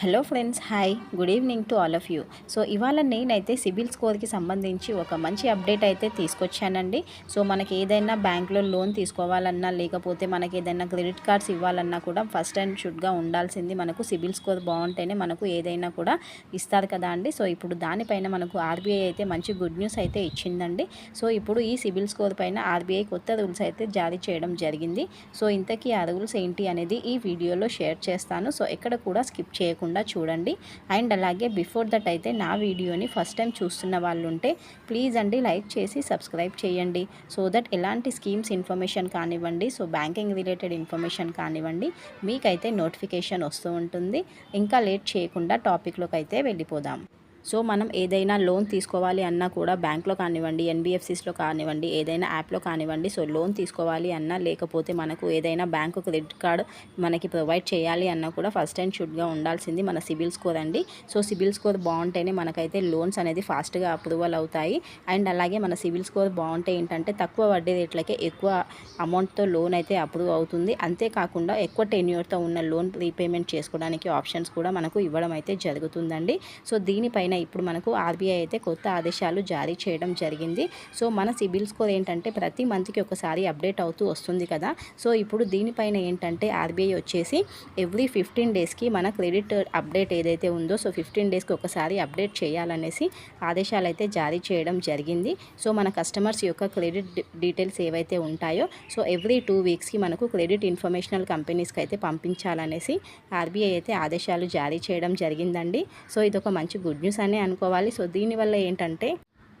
Hello friends hi good evening to all of you so ఇవాళ నేనైతే సిబిల్ స్కోర్కి సంబంధించి ఒక మంచి అప్డేట్ అయితే తీసుకొచ్చానండి. సో మనకి ఏదైనా బ్యాంక్లో లోన్ తీసుకోవాలన్నా లేకపోతే మనకి ఏదైనా క్రెడిట్ కార్డ్స్ ఇవ్వాలన్నా కూడా ఫస్ట్ అండ్ షుడ్గా ఉండాల్సింది మనకు సిబిల్ స్కోర్ బాగుంటేనే మనకు ఏదైనా కూడా ఇస్తారు కదా అండి. సో ఇప్పుడు దానిపైన మనకు ఆర్బీఐ అయితే మంచి గుడ్ న్యూస్ అయితే ఇచ్చిందండి. సో ఇప్పుడు ఈ సిబిల్ స్కోర్ పైన ఆర్బీఐ కొత్త రూల్స్ అయితే జారీ చేయడం జరిగింది. సో ఇంతకీ ఆ రూల్స్ ఏంటి అనేది ఈ వీడియోలో షేర్ చేస్తాను. సో ఎక్కడ కూడా స్కిప్ చేయకుండా చూడండి. అండ్ అలాగే బిఫోర్ దట్ అయితే నా వీడియోని ఫస్ట్ టైం చూస్తున్న వాళ్ళు ఉంటే ప్లీజ్ అండి లైక్ చేసి సబ్స్క్రైబ్ చేయండి. సో దట్ ఎలాంటి స్కీమ్స్ ఇన్ఫర్మేషన్ కానివ్వండి సో బ్యాంకింగ్ రిలేటెడ్ ఇన్ఫర్మేషన్ కానివ్వండి మీకైతే నోటిఫికేషన్ వస్తూ ఉంటుంది. ఇంకా లేట్ చేయకుండా టాపిక్లోకి అయితే వెళ్ళిపోదాం. సో మనం ఏదైనా లోన్ తీసుకోవాలి అన్నా కూడా బ్యాంక్లో కానివ్వండి ఎన్బిఎఫ్సిస్లో కానివ్వండి ఏదైనా యాప్లో కానివ్వండి సో లోన్ తీసుకోవాలి అన్నా లేకపోతే మనకు ఏదైనా బ్యాంకు క్రెడిట్ కార్డ్ మనకి ప్రొవైడ్ చేయాలి అన్నా కూడా ఫస్ట్ అండ్ షుడ్గా ఉండాల్సింది మన సిబిల్ స్కోర్ అండి. సో సిబిల్ స్కోర్ బాగుంటేనే మనకైతే లోన్స్ అనేది ఫాస్ట్గా అప్రూవల్ అవుతాయి. అండ్ అలాగే మన సిబిల్ స్కోర్ బాగుంటే ఏంటంటే తక్కువ వడ్డీ రేట్లకే ఎక్కువ అమౌంట్తో లోన్ అయితే అప్రూవ్ అవుతుంది. అంతేకాకుండా ఎక్కువ టెన్యూర్తో ఉన్న లోన్ రీపేమెంట్ చేసుకోవడానికి ఆప్షన్స్ కూడా మనకు ఇవ్వడం అయితే జరుగుతుందండి. సో దీనిపైన ఇప్పుడు మనకు ఆర్బీఐ అయితే కొత్త ఆదేశాలు జారీ చేయడం జరిగింది. సో మన సిబిల్ స్కోర్ ఏంటంటే ప్రతి మంత్కి ఒకసారి అప్డేట్ అవుతూ వస్తుంది కదా. సో ఇప్పుడు దీనిపైన ఏంటంటే ఆర్బీఐ వచ్చేసి ఎవ్రీ ఫిఫ్టీన్ డేస్కి మన క్రెడిట్ అప్డేట్ ఏదైతే ఉందో సో ఫిఫ్టీన్ డేస్కి ఒకసారి అప్డేట్ చేయాలనేసి ఆదేశాలు అయితే జారీ చేయడం జరిగింది. సో మన కస్టమర్స్ యొక్క క్రెడిట్ డీటెయిల్స్ ఏవైతే ఉంటాయో సో ఎవ్రీ టూ వీక్స్కి మనకు క్రెడిట్ ఇన్ఫర్మేషనల్ కంపెనీస్కి అయితే పంపించాలనేసి ఆర్బీఐ అయితే ఆదేశాలు జారీ చేయడం జరిగిందండి. సో ఇది ఒక మంచి గుడ్ న్యూస్ అని అనుకోవాలి. సో దీనివల్ల ఏంటంటే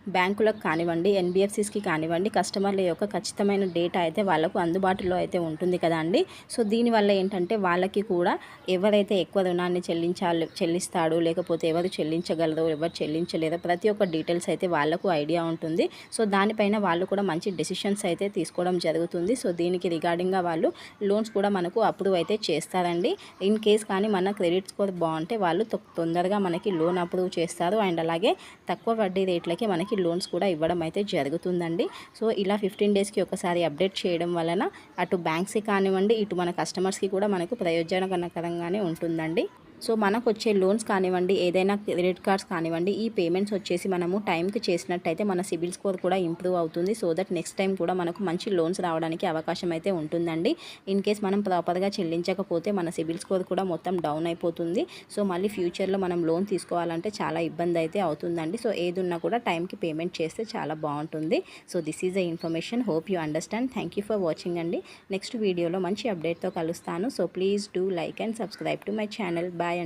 బ్యాంకులకు కానివ్వండి ఎన్బిఎఫ్సిస్కి కానివ్వండి కస్టమర్ల యొక్క ఖచ్చితమైన డేటా అయితే వాళ్ళకు అందుబాటులో అయితే ఉంటుంది కదా అండి. సో దీనివల్ల ఏంటంటే వాళ్ళకి కూడా ఎవరైతే ఎక్కువ రుణాన్ని చెల్లించాలి చెల్లిస్తాడు లేకపోతే ఎవరు చెల్లించగలరు ఎవరు చెల్లించలేదో ప్రతి ఒక్క డీటెయిల్స్ అయితే వాళ్ళకు ఐడియా ఉంటుంది. సో దానిపైన వాళ్ళు కూడా మంచి డెసిషన్స్ అయితే తీసుకోవడం జరుగుతుంది. సో దీనికి రిగార్డింగ్గా వాళ్ళు లోన్స్ కూడా మనకు అప్రూవ్ అయితే చేస్తారండి. ఇన్ కేస్ కానీ మన క్రెడిట్ స్కోర్ బాగుంటే వాళ్ళు తొ- తొందరగా మనకి లోన్ అప్రూవ్ చేస్తారు. అండ్ అలాగే తక్కువ వడ్డీ రేట్లకి మనకి లోన్స్ కూడా ఇవ్వడం అయితే జరుగుతుందండి. సో ఇలా ఫిఫ్టీన్ డేస్కి ఒకసారి అప్డేట్ చేయడం వలన అటు బ్యాంక్స్కి కానివ్వండి ఇటు మన కస్టమర్స్కి కూడా మనకు ప్రయోజనకరంగానే ఉంటుందండి. సో మనకు వచ్చే లోన్స్ కానివ్వండి ఏదైనా క్రెడిట్ కార్డ్స్ కానివ్వండి ఈ పేమెంట్స్ వచ్చేసి మనము టైంకి చేసినట్టయితే మన సిబిల్ స్కోర్ కూడా ఇంప్రూవ్ అవుతుంది. సో దట్ నెక్స్ట్ టైం కూడా మనకు మంచి లోన్స్ రావడానికి అవకాశం అయితే ఉంటుందండి. ఇన్ కేస్ మనం ప్రాపర్గా చెల్లించకపోతే మన సిబిల్ స్కోర్ కూడా మొత్తం డౌన్ అయిపోతుంది. సో మళ్ళీ ఫ్యూచర్లో మనం లోన్ తీసుకోవాలంటే చాలా ఇబ్బంది అయితే అవుతుందండి. సో ఏది ఉన్నా కూడా టైంకి పేమెంట్ చేస్తే చాలా బాగుంటుంది. So this is a information. Hope you understand. Thank you for watching అండి. నెక్స్ట్ వీడియోలో మంచి అప్డేట్తో కలుస్తాను. So please do like and subscribe to my channel. Bye.